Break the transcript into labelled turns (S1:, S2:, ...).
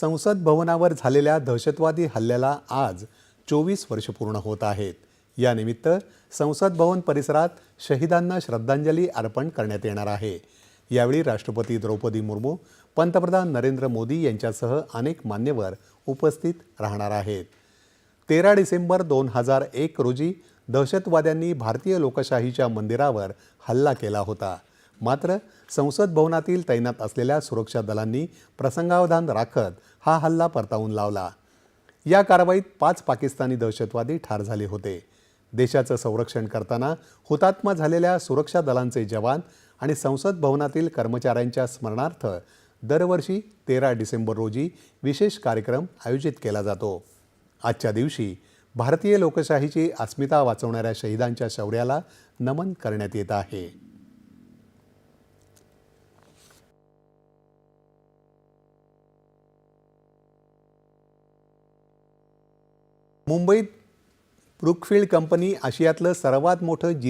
S1: संसद भवनावर झालेल्या दहशतवादी हल्ल्याला आज चोवीस वर्ष पूर्ण होत आहेत. यानिमित्त संसद भवन परिसरात शहीदांना श्रद्धांजली अर्पण करण्यात येणार आहे. यावेळी राष्ट्रपती द्रौपदी मुर्मू पंतप्रधान नरेंद्र मोदी यांच्यासह अनेक मान्यवर उपस्थित राहणार आहेत. तेरा डिसेंबर दोन हजार एक रोजी दहशतवाद्यांनी भारतीय लोकशाहीच्या मंदिरावर हल्ला केला होता. मात्र संसद भवनातील तैनात असलेल्या सुरक्षा दलांनी प्रसंगावधान राखत हा हल्ला परतावून लावला. या कारवाईत पाच पाकिस्तानी दहशतवादी ठार झाले होते. देशाचं संरक्षण करताना हुतात्मा झालेल्या सुरक्षा दलांचे जवान आणि संसद भवनातील कर्मचाऱ्यांच्या स्मरणार्थ दरवर्षी तेरा डिसेंबर रोजी विशेष कार्यक्रम आयोजित केला जातो. आजच्या दिवशी भारतीय लोकशाहीची अस्मिता वाचवणाऱ्या शहीदांच्या शौर्याला नमन करण्यात येत आहे. मुंबईत ब्रुकफिल्ड कंपनी आशियातलं सर्वात मोठं जी